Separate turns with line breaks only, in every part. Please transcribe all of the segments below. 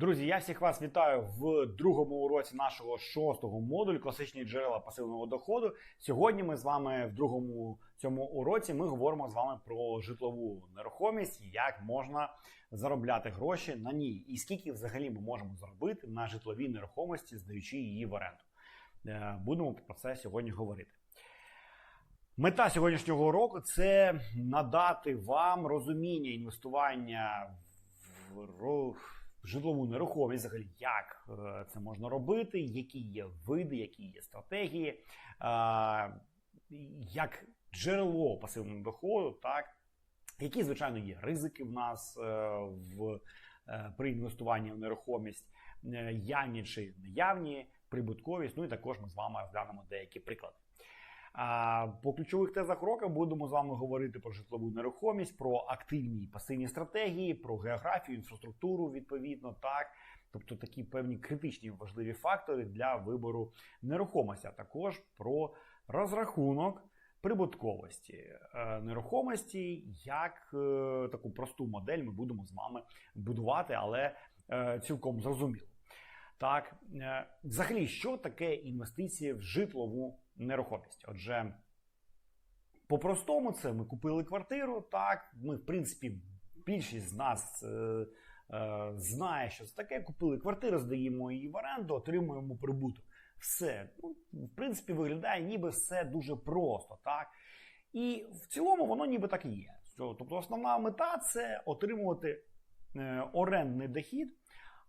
Друзі, я всіх вас вітаю в другому уроці нашого шостого модулю класичні джерела пасивного доходу. Сьогодні ми з вами в другому цьому уроці ми говоримо з вами про житлову нерухомість, як можна заробляти гроші на ній, і скільки взагалі ми можемо заробити на житловій нерухомості, здаючи її в оренду. Е, Будемо про це сьогодні говорити. Мета сьогоднішнього уроку це надати вам розуміння інвестування в в житлову нерухомість, взагалі, як е, це можна робити, які є види, які є стратегії, е, як джерело пасивного доходу, так, які, звичайно, є ризики в нас е, в, при інвестуванні в нерухомість, явні чи неявні, прибутковість. Ну і також ми з вами розглянемо деякі приклади. А по ключових тезах року будемо з вами говорити про житлову нерухомість, про активні і пасивні стратегії, про географію, інфраструктуру, відповідно, так. Тобто такі певні критичні важливі фактори для вибору нерухомості, а також про розрахунок прибутковості е, нерухомості, як е, таку просту модель ми будемо з вами будувати, але е, цілком зрозуміло. Так, взагалі, що таке інвестиції в житлову нерухомість? Отже, по-простому, це ми купили квартиру. Так, ми, в принципі, більшість з нас е, е, знає, що це таке. Купили квартиру, здаємо її в оренду, отримуємо прибуток. Все, ну, в принципі, виглядає, ніби все дуже просто, так. І в цілому воно ніби так і є. Тобто, основна мета це отримувати е, орендний дохід.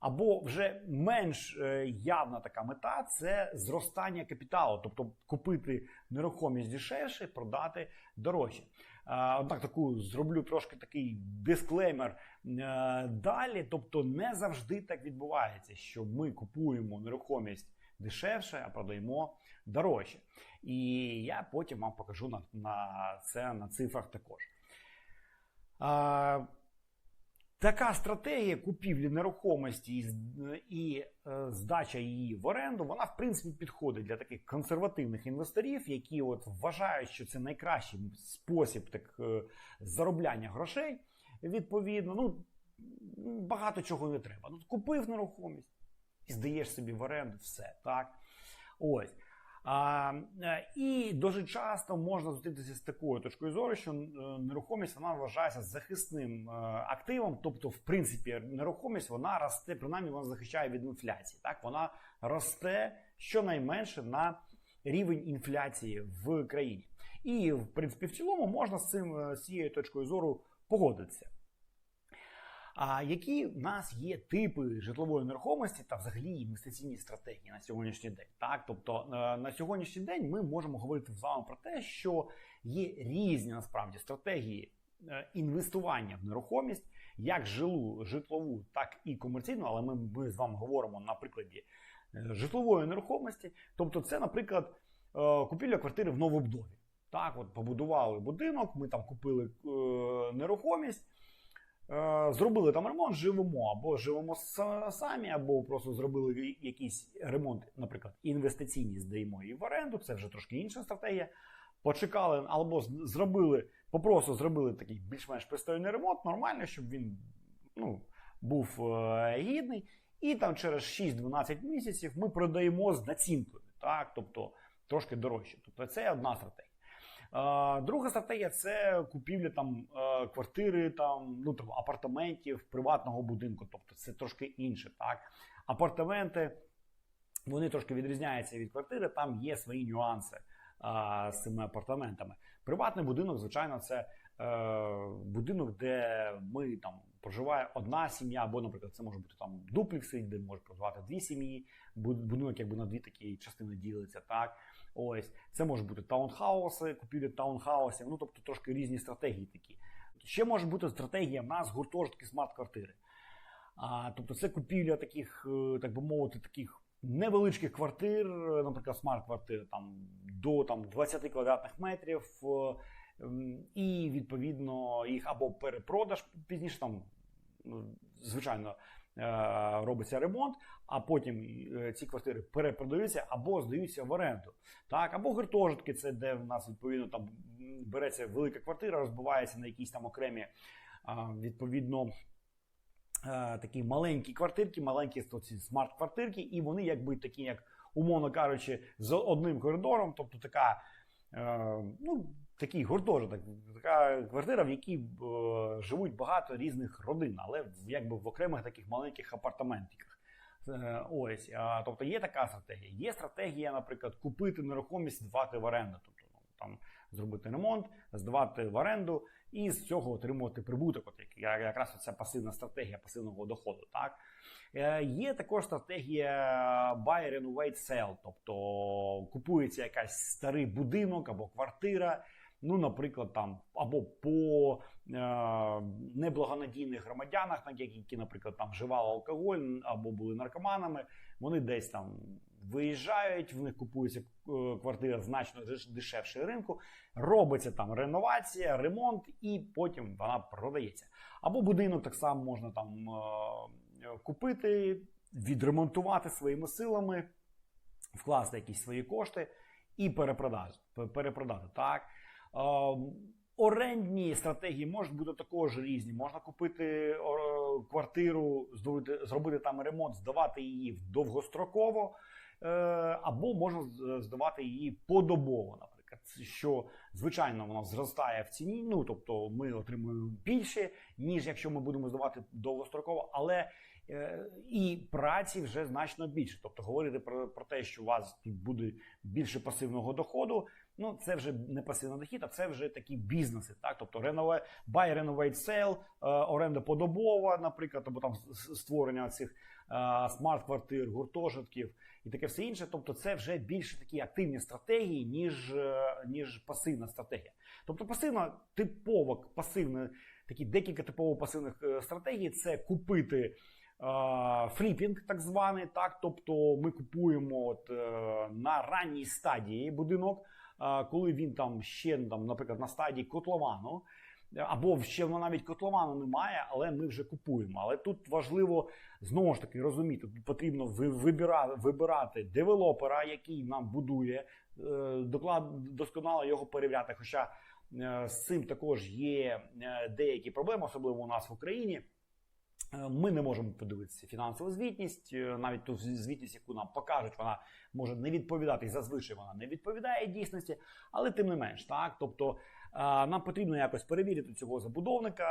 Або вже менш е, явна така мета це зростання капіталу, тобто купити нерухомість дешевше, продати дорожче. Е, Однак таку зроблю трошки такий дисклеймер е, далі. Тобто, не завжди так відбувається, що ми купуємо нерухомість дешевше, а продаємо дорожче. І я потім вам покажу на, на це на цифрах також. Така стратегія купівлі нерухомості і, і е, здача її в оренду, вона в принципі підходить для таких консервативних інвесторів, які от вважають, що це найкращий спосіб так, е, заробляння грошей. Відповідно, ну багато чого не треба. Ну, купив нерухомість і здаєш собі в оренду все, так? Ось. А, е, і дуже часто можна зустрітися з такою точкою зору, що е, нерухомість вона вважається захисним е, активом. Тобто, в принципі, нерухомість вона росте, принаймні вона захищає від інфляції. Так, вона росте щонайменше на рівень інфляції в країні. І, в принципі, в цілому можна з цим з цією точкою зору погодитися. А які в нас є типи житлової нерухомості та взагалі інвестиційні стратегії на сьогоднішній день? Так, тобто е, на сьогоднішній день ми можемо говорити з вами про те, що є різні насправді стратегії е, інвестування в нерухомість, як жилу, житлову, так і комерційну, але ми, ми з вами говоримо на прикладі е, житлової нерухомості. Тобто, це, наприклад, купівля квартири в новобудові. Так, от побудували будинок, ми там купили е, нерухомість. Е, Зробили там ремонт, живемо або живемо самі, або просто зробили якийсь ремонт, наприклад, інвестиційні, здаємо її в оренду. Це вже трошки інша стратегія. Почекали, або зробили, попросту зробили такий більш-менш пристойний ремонт, нормально, щоб він ну, був е, гідний. І там через 6-12 місяців ми продаємо з націнкою, так, тобто трошки дорожче. Тобто це одна стратегія. Е, Друга стратегія це купівля там е, квартири, там ну там апартаментів приватного будинку. Тобто це трошки інше. Так, апартаменти вони трошки відрізняються від квартири. Там є свої нюанси а, з цими апартаментами. Приватний будинок, звичайно, це е, будинок, де ми там проживає одна сім'я, або, наприклад, це може бути там дуплікси, де може проживати дві сім'ї. Буд- Будинок якби на дві такі частини ділиться. Так, ось це може бути таунхауси, купівля таунхаусів. Ну тобто трошки різні стратегії такі. Ще може бути стратегія в нас гуртожитки смарт-квартири. А, тобто це купівля таких, е, так би мовити, таких невеличких квартир, е, наприклад, смарт-квартир там, до там, 20 квадратних метрів. Е, м, І відповідно їх або перепродаж пізніше там, ну, звичайно, е, робиться ремонт, а потім е, ці квартири перепродаються або здаються в оренду. Так, або гуртожитки, це де в нас відповідно там береться велика квартира, розбивається на якісь там окремі відповідно е, такі маленькі квартирки, маленькі смарт-квартирки, і вони якби такі, як умовно кажучи, з одним коридором, тобто така. Ну, Такий гуртожиток, така квартира, в якій е, живуть багато різних родин, але в, якби в окремих таких маленьких апартаментиках. Е, ось, а, тобто є така стратегія. Є стратегія, наприклад, купити нерухомість, здавати в оренду. Тобто ну, там зробити ремонт, здавати в оренду і з цього отримувати прибуток. От як, якраз ця пасивна стратегія пасивного доходу. Так е, є також стратегія buy, renovate, sell, тобто купується якась старий будинок або квартира. Ну, наприклад, там або по е, неблагонадійних громадянах, які, наприклад, там вживали алкоголь або були наркоманами, вони десь там виїжджають, в них купується е, квартира значно дешевше ринку, робиться там реновація, ремонт, і потім вона продається. Або будинок так само можна там е, купити, відремонтувати своїми силами, вкласти якісь свої кошти і перепродати. перепродати так. Орендні стратегії можуть бути також різні. Можна купити квартиру, зробити там ремонт, здавати її довгостроково, е, або можна здавати її подобово, наприклад, що звичайно воно зростає в ціні. Ну тобто ми отримуємо більше, ніж якщо ми будемо здавати довгостроково, але е, і праці вже значно більше. Тобто говорити про, про те, що у вас тут буде більше пасивного доходу. Ну, це вже не пасивний дохід, а це вже такі бізнеси. Так, тобто renovate, buy, renovate, sell, е, оренда подобова, наприклад, або там створення цих е, смарт-квартир, гуртожитків і таке все інше. Тобто, це вже більше такі активні стратегії, ніж е, ніж пасивна стратегія. Тобто, пасивна типова пасивна, такі декілька типово пасивних стратегій це купити. Фліпінг, так званий, так, тобто ми купуємо от, на ранній стадії будинок, коли він там ще там, наприклад, на стадії котловану. Або ще навіть котловану немає, але ми вже купуємо. Але тут важливо знову ж таки розуміти, тут потрібно вибирати вибирати девелопера, який нам будує, е, доклад досконало його перевіряти. Хоча е, з цим також є е, деякі проблеми, особливо у нас в Україні. Е, ми не можемо подивитися фінансову звітність, е, навіть ту звітність, яку нам покажуть, вона може не відповідати зазвичай вона не відповідає дійсності, але тим не менш, так тобто е, нам потрібно якось перевірити цього забудовника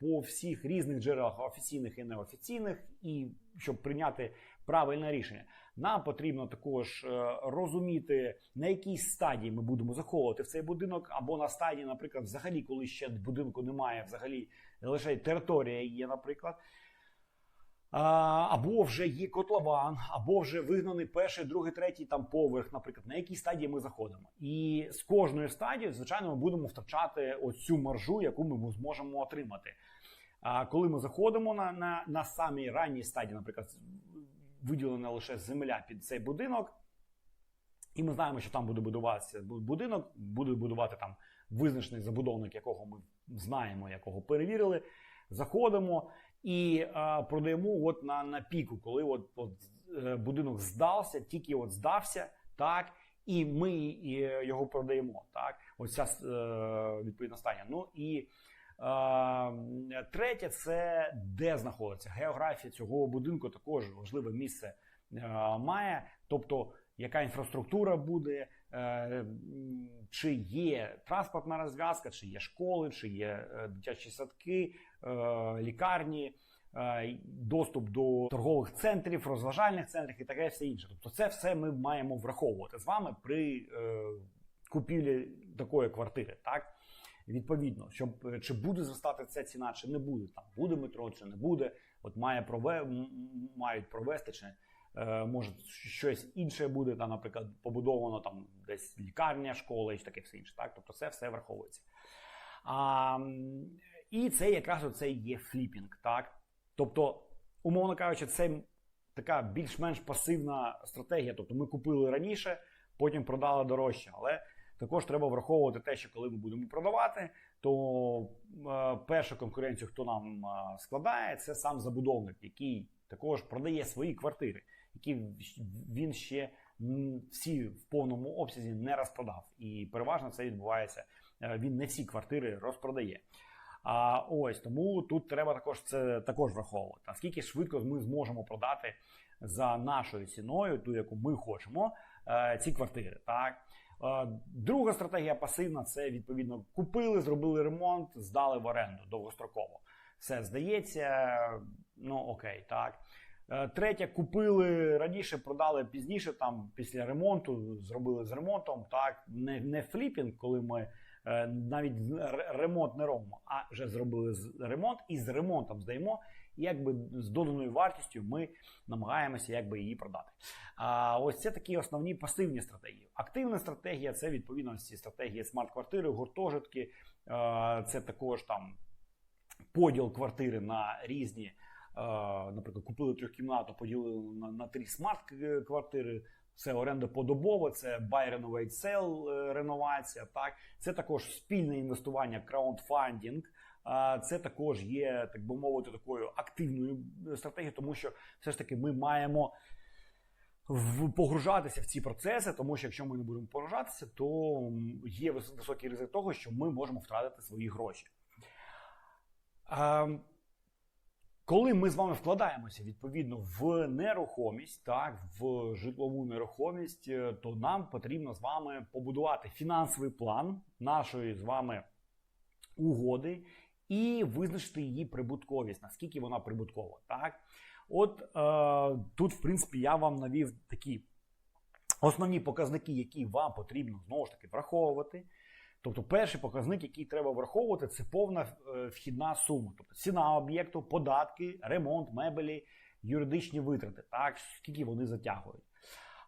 по всіх різних джерелах офіційних і неофіційних, і щоб прийняти правильне рішення. Нам потрібно також розуміти, на якій стадії ми будемо заховувати в цей будинок, або на стадії, наприклад, взагалі, коли ще будинку немає, взагалі лише територія є, наприклад. Або вже є котлован, або вже вигнаний перший, другий, третій там поверх, наприклад, на якій стадії ми заходимо. І з кожної стадії, звичайно, ми будемо втрачати оцю маржу, яку ми зможемо отримати. А коли ми заходимо на на, на самій ранній стадії, наприклад, виділена лише земля під цей будинок, і ми знаємо, що там буде будуватися будинок, буде будувати там визначений забудовник, якого ми знаємо, якого перевірили. Заходимо і а, продаємо от на на піку, коли от, от е, будинок здався, тільки от здався, так, і ми і його продаємо. Так, Оця е, відповідна стання. Ну і е, третє це де знаходиться географія цього будинку. Також важливе місце е, має, тобто яка інфраструктура буде, е, чи є транспортна розв'язка, чи є школи, чи є е, дитячі садки, е, лікарні, доступ до торгових центрів, розважальних центрів і таке все інше. Тобто, це все ми маємо враховувати з вами при купівлі такої квартири. Так? Відповідно, щоб чи буде зростати ця ціна, чи не буде там, буде метро, чи не буде. От має прове мають провести чи Е, може щось інше буде, там, наприклад, побудовано там десь лікарня, школа і таке все інше. Так? Тобто це все враховується. А, І це якраз це є фліпінг. Так? Тобто, умовно кажучи, це така більш-менш пасивна стратегія. Тобто ми купили раніше, потім продали дорожче. Але також треба враховувати те, що коли ми будемо продавати, то е, першу конкуренцію, хто нам е, складає, це сам забудовник, який також продає свої квартири які він ще всі в повному обсязі не розпродав. І переважно це відбувається. Е, він не всі квартири розпродає. А ось тому тут треба також це також враховувати. Наскільки швидко ми зможемо продати за нашою ціною, ту, яку ми хочемо, е, ці квартири. Так. Е, Друга стратегія пасивна це відповідно купили, зробили ремонт, здали в оренду довгостроково. Все здається, ну окей, так. Е, Третє, купили раніше, продали пізніше, там після ремонту, зробили з ремонтом. Так, не, не фліпінг, коли ми е, навіть ремонт не робимо, а вже зробили з- ремонт і з ремонтом здаємо. І якби з доданою вартістю ми намагаємося якби її продати. А ось це такі основні пасивні стратегії. Активна стратегія це відповідно стратегії смарт-квартири, гуртожитки. Е, Це також там поділ квартири на різні. Е, Наприклад, купили трьохкімнату, поділили на, на три смарт-квартири. Це оренда подобово, це buy, renovate, sell, е, реновація. Так, це також спільне інвестування, краундфандінг. Це також є, так би мовити, такою активною стратегією, тому що все ж таки ми маємо погружатися в ці процеси, тому що якщо ми не будемо погружатися, то є високий ризик того, що ми можемо втратити свої гроші. Коли ми з вами вкладаємося відповідно в нерухомість, так, в житлову нерухомість, е, то нам потрібно з вами побудувати фінансовий план нашої з вами угоди і визначити її прибутковість, наскільки вона прибуткова. Так? От е, тут, в принципі, я вам навів такі основні показники, які вам потрібно знову ж таки враховувати. Тобто, перший показник, який треба враховувати, це повна е, вхідна сума. Тобто ціна об'єкту, податки, ремонт, мебелі, юридичні витрати, так, скільки вони затягують.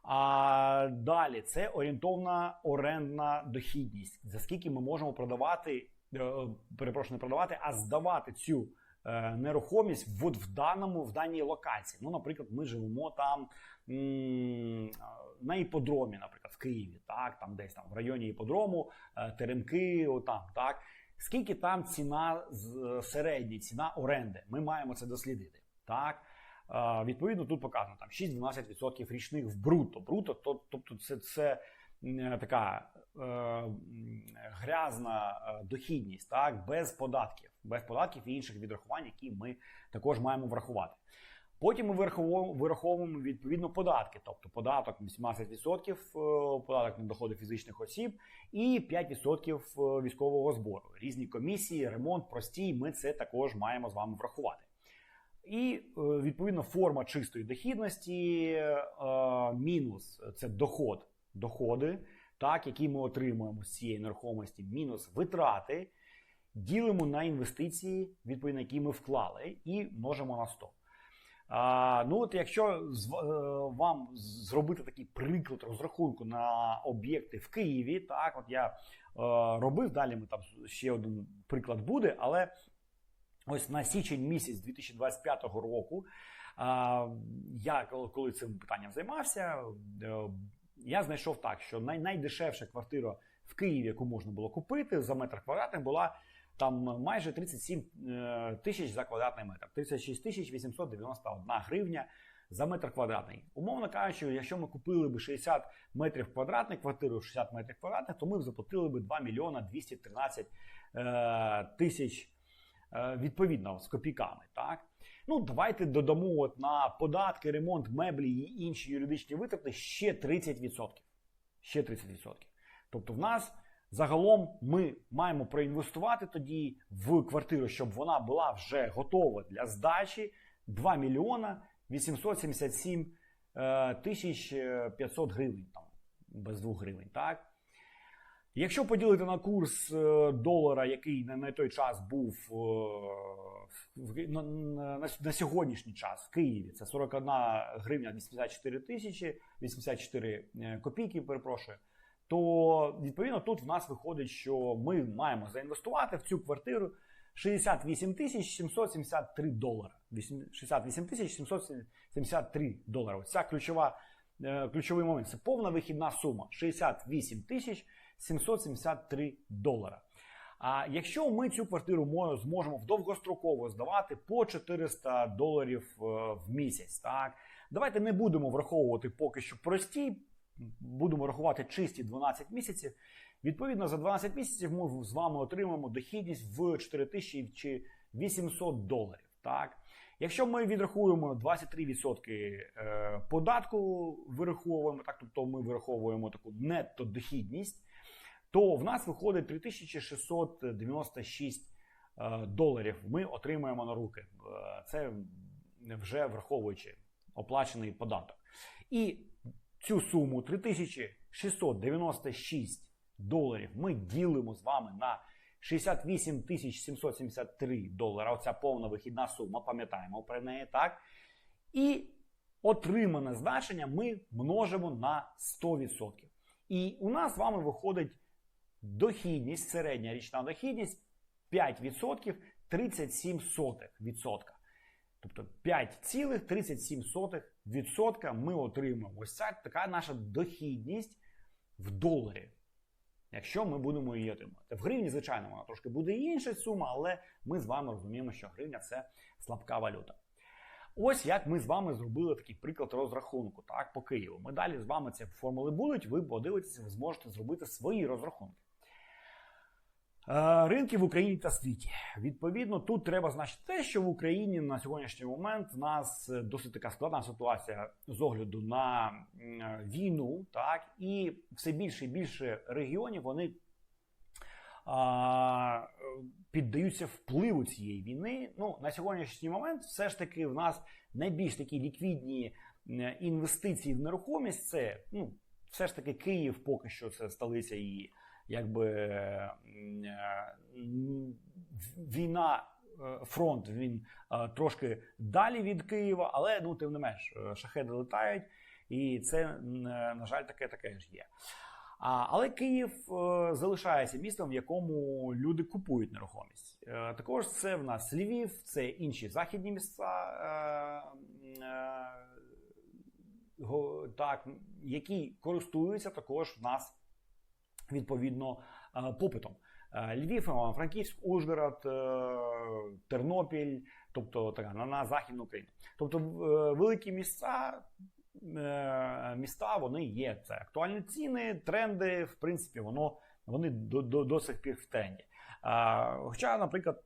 А далі це орієнтовна орендна дохідність, за скільки ми можемо продавати, е, перепрошую, не продавати, а здавати цю е, нерухомість от в даному в даній локації. Ну, наприклад, ми живемо там на іподромі, наприклад, в Києві, так, там десь там в районі іподрому, е, теремки, отам, так. Скільки там ціна середня, ціна оренди? Ми маємо це дослідити. Так. Е, Відповідно, тут показано там 6-12% річних в бруто. Бруто, то, тобто це, це така е, грязна е, дохідність, так, без податків, без податків і інших відрахувань, які ми також маємо врахувати. Потім ми вираховуємо, відповідно податки, тобто податок 18%, е, податок на доходи фізичних осіб і 5% військового збору. Різні комісії, ремонт, простій. Ми це також маємо з вами врахувати. І е, відповідно форма чистої дохідності е, мінус це доход, доходи, так, які ми отримуємо з цієї нерухомості, мінус витрати, ділимо на інвестиції, відповідно, які ми вклали, і множимо на 100. А, ну от якщо з, е, вам зробити такий приклад розрахунку на об'єкти в Києві, так от я е, робив, далі ми там ще один приклад буде, але ось на січень місяць 2025 року, а, я коли цим питанням займався, е, я знайшов так, що най, найдешевша квартира в Києві, яку можна було купити за метр квадратний, була там майже 37 е, тисяч за квадратний метр, 36 тисяч 891 гривня за метр квадратний. Умовно кажучи, якщо ми купили б 60 метрів квадратних квартиру, 60 метрів квадратних, то ми б заплатили б 2 мільйона 213 е, тисяч е, відповідно з копійками. Так? Ну, давайте додамо от на податки, ремонт, меблі і інші юридичні витрати ще 30%. Ще 30%. Тобто, в нас загалом ми маємо проінвестувати тоді в квартиру, щоб вона була вже готова для здачі 2 мільйона 877 е, тисяч е, 500 гривень, там, без 2 гривень. Так? Якщо поділити на курс е, долара, який на, той час був е, на, сьогоднішній час в Києві, це 41 гривня 84 тисячі, 84 е, копійки, перепрошую, то відповідно тут в нас виходить, що ми маємо заінвестувати в цю квартиру 68 тисяч 773 долара. 68 тисяч 773 долара. Ось Ця ключова, е, ключовий момент. Це повна вихідна сума 68 тисяч 773 долара. А якщо ми цю квартиру мо- зможемо довгостроково здавати по 400 доларів е, в місяць, так давайте не будемо враховувати поки що прості, будемо рахувати чисті 12 місяців. Відповідно, за 12 місяців ми з вами отримаємо дохідність в 4800 доларів. Так? Якщо ми відрахуємо 23% е, податку, вираховуємо, так, тобто ми вираховуємо таку нетто дохідність, то в нас виходить 3696 е, доларів. Ми отримаємо на руки. Е, Це вже враховуючи оплачений податок. І цю суму 3696 доларів ми ділимо з вами на 68 773 долара. Оця повна вихідна сума, пам'ятаємо про неї, так? І отримане значення ми множимо на 100%. І у нас з вами виходить дохідність, середня річна дохідність 5% 37%. Тобто 5,37% ми отримаємо. Ось ця така наша дохідність в доларі. Якщо ми будемо її отримувати. В гривні, звичайно, вона трошки буде інша сума, але ми з вами розуміємо, що гривня це слабка валюта. Ось як ми з вами зробили такий приклад розрахунку так, по Києву. Ми далі з вами ці формули будуть, ви подивитеся, ви зможете зробити свої розрахунки. Е, Ринки в Україні та світі. Відповідно, тут треба значити те, що в Україні на сьогоднішній момент в нас досить така складна ситуація з огляду на війну, так і все більше і більше регіонів вони а, піддаються впливу цієї війни. Ну на сьогоднішній момент, все ж таки, в нас найбільш такі ліквідні інвестиції в нерухомість. Це ну, все ж таки Київ, поки що це столиця і якби е, війна. е, Фронт він е, трошки далі від Києва, але ну тим не менш шахеди летають, і це на жаль таке таке ж є. А, але Київ залишається містом, в якому люди купують нерухомість. Також це в нас Львів, це інші західні міста, го- так, які користуються також в нас відповідно е, попитом. Е, Львів, Івано-Франківськ, Ужгород, е, Тернопіль, тобто така на, Західну Україну. Тобто великі місця, міста вони є. Це актуальні ціни, тренди, в принципі, воно вони до, до, до сих пір в тренді. Хоча, наприклад,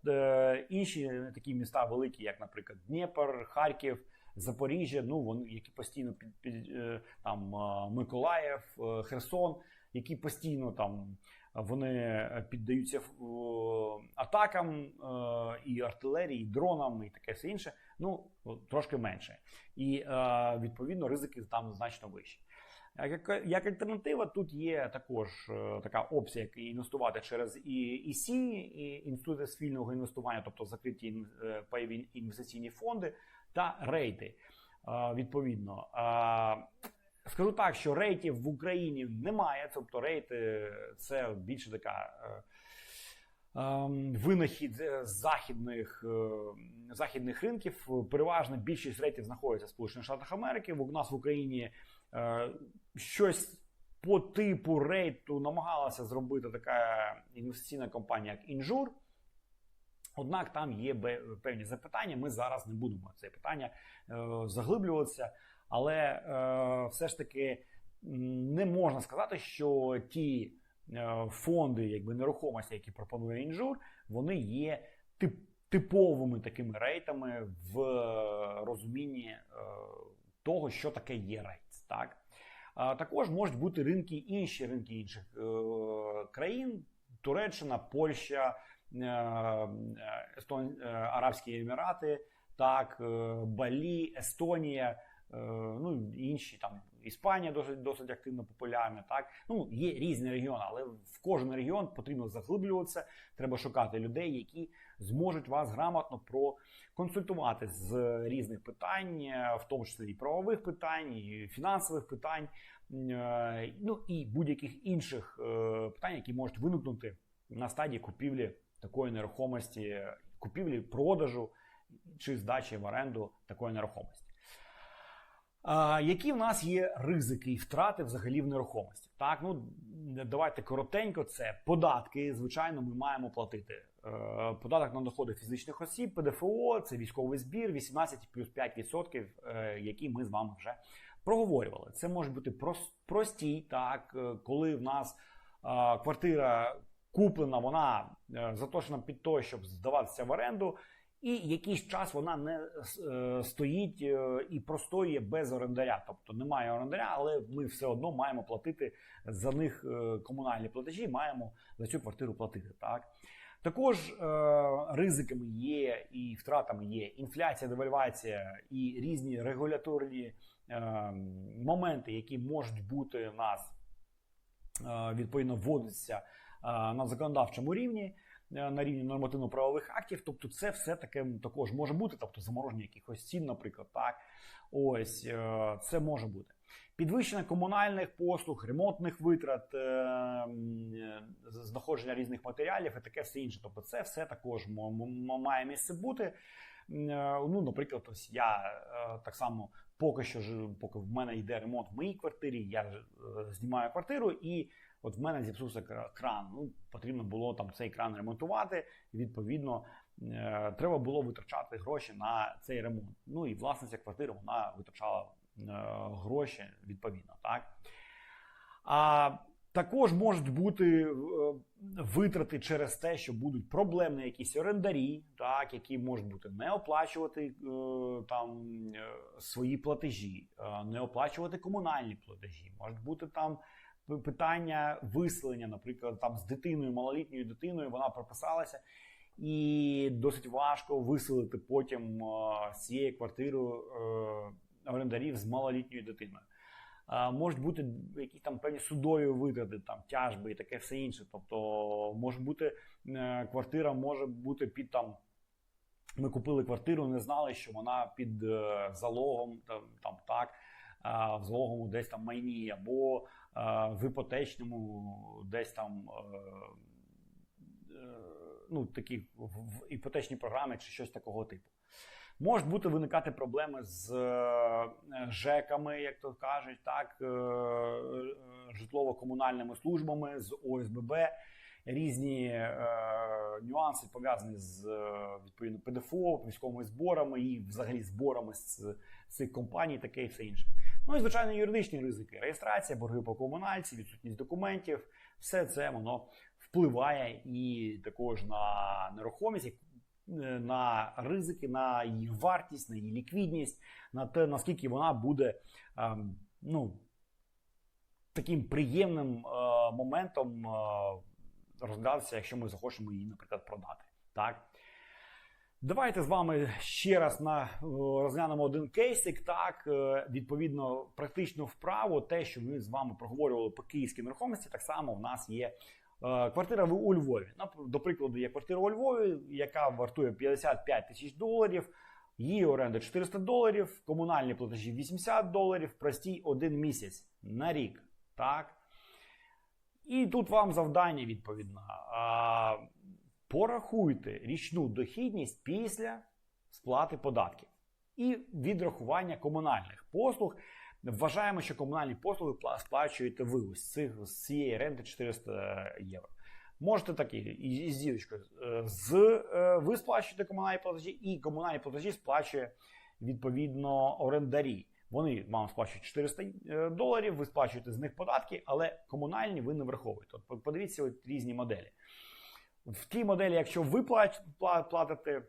інші такі міста великі, як, наприклад, Дніпр, Харків, Запоріжжя, ну вони які постійно під, під там Миколаїв, Херсон, які постійно там вони піддаються е, атакам е, і артилерії, і дронам, і таке все інше. Ну трошки менше, і е, відповідно ризики там значно вищі. Як, альтернатива, тут є також е, така опція, як інвестувати через ІСІ, і інститути спільного інвестування, тобто закриті е, пайові інвестиційні фонди та рейти. Е, Відповідно, Е, скажу так, що рейтів в Україні немає. Тобто, рейти це більше така. е, ем, Винахід е, західних, е, західних ринків. Переважно більшість рейтів знаходиться в Сполучених Штатах Америки. У нас в Україні е, щось по типу рейту намагалася зробити така інвестиційна компанія, як Інжур. Однак там є певні запитання. Ми зараз не будемо це питання е, заглиблюватися, але е, все ж таки не можна сказати, що ті е, фонди, якби нерухомості, які пропонує інжур, вони є тип, типовими такими рейтами в е, розумінні е, того, що таке є рейт. Так? А також можуть бути ринки інші ринки інших е, країн: Туреччина, Польща, е, е, Естон, е, Арабські Емірати, так, е, Балі, Естонія, е, ну інші там. Іспанія досить досить активно популярна. Так ну є різні регіони, але в кожен регіон потрібно заглиблюватися. Треба шукати людей, які зможуть вас грамотно проконсультувати з різних питань, е, в тому числі і правових питань, і фінансових питань, е, ну і будь-яких інших е, питань, які можуть виникнути на стадії купівлі такої нерухомості, купівлі, продажу чи здачі в оренду такої нерухомості. Які в нас є ризики і втрати взагалі в нерухомості? Так, ну давайте коротенько. Це податки. Звичайно, ми маємо платити. Е, податок на доходи фізичних осіб, ПДФО, це військовий збір, 18 плюс 5%, е, які ми з вами вже проговорювали. Це може бути прос- простій, так, е, коли в нас квартира куплена, вона заточена під те, щоб здаватися в оренду, і якийсь час вона не е, стоїть е, і простоює без орендаря. Тобто немає орендаря, але ми все одно маємо платити за них е, комунальні платежі, маємо за цю квартиру платити. Так також ризиками є і втратами є інфляція, девальвація і різні регуляторні моменти, які можуть бути в нас відповідно вводиться е, на законодавчому рівні. Е, На рівні нормативно-правових актів, тобто це все таке також може бути, тобто замороження якихось цін, наприклад, так ось е, це може бути. Підвищення комунальних послуг, ремонтних витрат, е, знаходження різних матеріалів і таке все інше. Тобто, це все також має місце бути. Ну, наприклад, ось я так само поки що поки в мене йде ремонт в моїй квартирі, я знімаю квартиру, і от в мене зіпсувся кран. Ну, потрібно було там цей кран ремонтувати. І, відповідно, е, треба було витрачати гроші на цей ремонт. Ну і власниця квартири вона витрачала е, гроші відповідно. Так? А також можуть бути е, витрати через те, що будуть проблемні якісь орендарі, так, які можуть бути не оплачувати там свої платежі, не оплачувати комунальні платежі, можуть бути там питання виселення, наприклад, там з дитиною, малолітньою дитиною, вона прописалася. І досить важко виселити потім е, з цієї квартири е, орендарів з малолітньою дитиною. Можуть бути якісь там певні судові витрати, там тяжби і таке все інше. Тобто, може бути е, квартира, може бути під там. Ми купили квартиру, не знали, що вона під е, залогом, там, там так, в залоговому десь там майні, або в іпотечному десь там. е, е, Ну, такі в, іпотечній програмі чи щось такого типу. Можуть бути виникати проблеми з е, ЖЕКами, як то кажуть, так, житлово-комунальними службами, з ОСББ, різні е, нюанси пов'язані з відповідно ПДФО, військовими зборами і взагалі зборами з цих компаній, таке і все інше. Ну і звичайно, юридичні ризики: реєстрація, борги по комунальці, відсутність документів, все це воно впливає і також на нерухомість, е, на ризики, на її вартість, на її ліквідність, на те, наскільки вона буде ем, ну, таким приємним е, моментом е, розглядатися, якщо ми захочемо її, наприклад, продати. Так? Давайте з вами ще раз на, е, розглянемо один кейсик. Так, е, відповідно, практично вправо, те, що ми з вами проговорювали по київській нерухомості, так само в нас є е, квартира у Львові. До прикладу, є квартира у Львові, яка вартує 55 тисяч доларів. Її оренда 400 доларів, комунальні платежі 80 доларів, простій один місяць на рік. Так? І тут вам завдання відповідно. Порахуйте річну дохідність після сплати податків і відрахування комунальних послуг. Вважаємо, що комунальні послуги сплачуєте ви ось цих з цієї ренти 400 євро. Можете такі і, з ділочкою. Е, З е, ви сплачуєте комунальні платежі, і комунальні платежі сплачує відповідно орендарі. Вони вам сплачують 400 е, доларів, ви сплачуєте з них податки, але комунальні ви не враховуєте. От подивіться от різні моделі. В тій моделі, якщо ви платите е,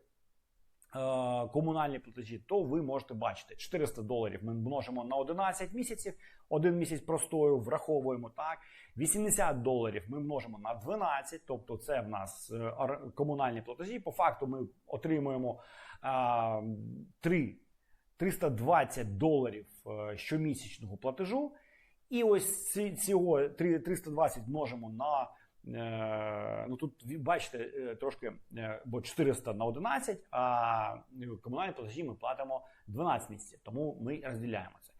комунальні платежі, то ви можете бачити 400 доларів ми множимо на 11 місяців, один місяць простою враховуємо так. 80 доларів ми множимо на 12, тобто це в нас е, комунальні платежі. По факту ми отримуємо а, 3, 320 доларів е, щомісячного платежу. І ось цього 3 320 множимо на. Е, Ну тут бачите е, трошки, е, бо 400 на 11, а е, комунальні платежі ми платимо 12 місяців, тому ми розділяємо це.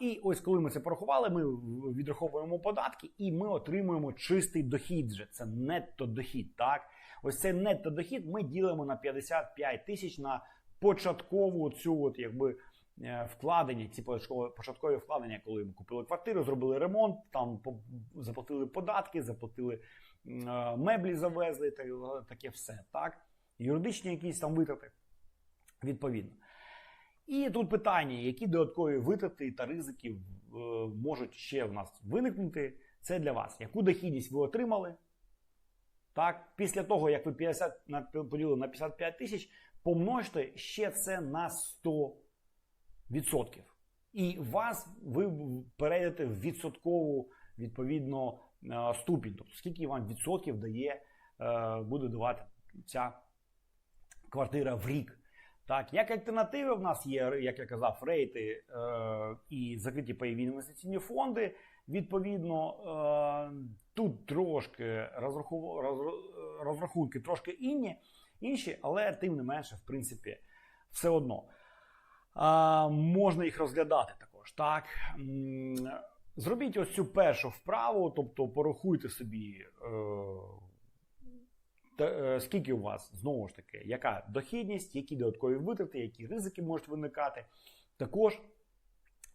І ось коли ми це порахували, ми відраховуємо податки і ми отримуємо чистий дохід. Вже це нетто дохід. Так, ось цей нетто дохід ми ділимо на 55 тисяч на початкову цю, от якби. Е, Вкладення, ці початкові- вкладення, коли ми купили квартиру, зробили ремонт, там заплатили податки, заплатили е, меблі, завезли, та- таке все. Так? Юридичні якісь там витрати, відповідно. І тут питання, які додаткові витрати та ризики е, можуть ще в нас виникнути. Це для вас. Яку дохідність ви отримали? Так, після того, як ви 50 на- поділили на 55 тисяч, помножте ще це на 100%. І вас ви перейдете в відсоткову відповідно е, ступінь. Тобто скільки вам відсотків дає, е, буде давати ця квартира в рік. Так, як альтернативи в нас є, як я казав, рейти е, і закриті пайові інвестиційні фонди. Відповідно, е, тут трошки розраху, розрахунки трошки інні, інші, але тим не менше, в принципі, все одно. Можна їх розглядати також. Так? Зробіть ось цю першу вправу, тобто порахуйте собі, е, е, скільки у вас, знову ж таки, яка дохідність, які додаткові витрати, які ризики можуть виникати. Також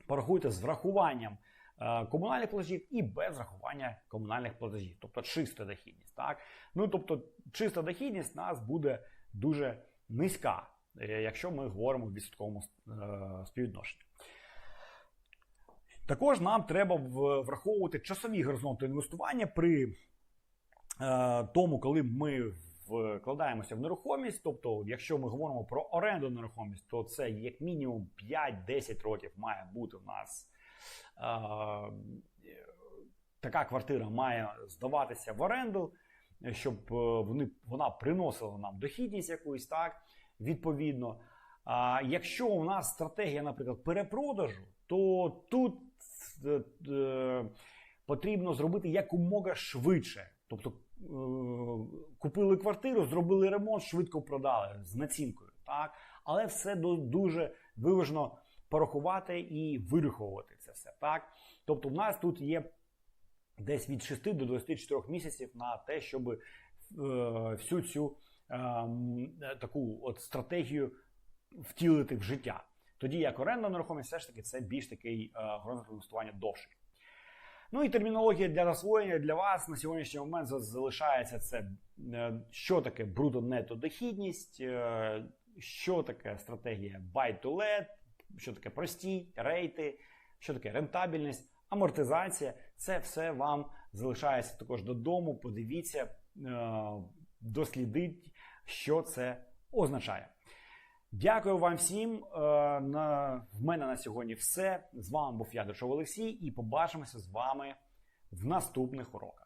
порахуйте з врахуванням е, комунальних платежів і без врахування комунальних платежів, тобто чиста дохідність. Так? Ну, тобто, чиста дохідність у нас буде дуже низька, якщо ми говоримо в відсотковому е, співвідношенні. Також нам треба враховувати часові горизонти інвестування при е, тому, коли ми вкладаємося в нерухомість. Тобто, якщо ми говоримо про оренду нерухомість, то це як мінімум 5-10 років має бути в нас. Е, така квартира має здаватися в оренду, щоб е, вони, вона приносила нам дохідність якусь, так, відповідно. А якщо у нас стратегія, наприклад, перепродажу, то тут е, е, потрібно зробити якомога швидше. Тобто е, купили квартиру, зробили ремонт, швидко продали з націнкою. Так? Але все дуже виважно порахувати і вираховувати це все. Так? Тобто, в нас тут є десь від 6 до 24 місяців на те, щоб е, всю цю таку от стратегію втілити в життя. Тоді як оренда нерухомість, все ж таки це більш такий е, горизонт інвестування довший. Ну і термінологія для засвоєння для вас на сьогоднішній момент залишається це, е, що таке бруто-нето дохідність, е, що таке стратегія buy to let, що таке прості, рейти, що таке рентабельність, амортизація. Це все вам залишається також додому. Подивіться, дослідіть, що це означає. Дякую вам всім. Е, На, в мене на сьогодні все. З вами був Ядрушов Олексій, і побачимося з вами в наступних уроках.